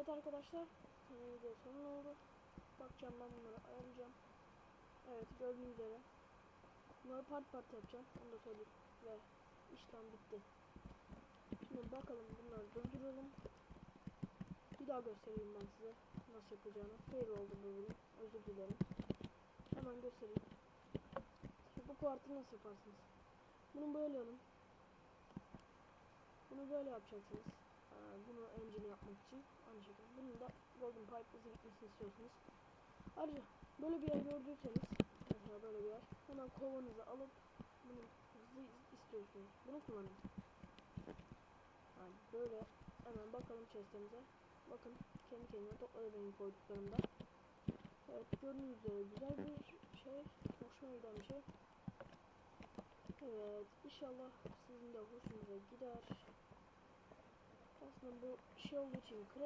Evet arkadaşlar. Video sonun oldu. Bakacağım ben bunları ayarlayacağım. Evet gördüğünüz üzere. Bunları part part yapacağım. Onu da söyleyeyim. Ve işlem bitti. Şimdi bakalım bunları durduralım. Bir daha göstereyim ben size nasıl yapacağını. Fail oldu bu bölüm. Özür dilerim. Hemen göstereyim. Şimdi bu kuartı nasıl yaparsınız? Bunu böyle alın. Bunu böyle yapacaksınız. Ee, bunu engine yapmak için aynı şekilde. Bunun da golden pipe hızlı gitmesini istiyorsunuz. Ayrıca böyle bir yer gördüyseniz mesela böyle bir yer hemen kovanızı alıp bunu hızlı istiyorsunuz. Bunu kullanın. Yani böyle hemen bakalım chest'imize. Bakın kendi kendine topladı benim koyduklarımda. Evet gördüğünüz üzere güzel bir şey. Hoşuma giden bir şey. Evet inşallah sizin de hoşunuza gider. Aslında bu şey olduğu için crack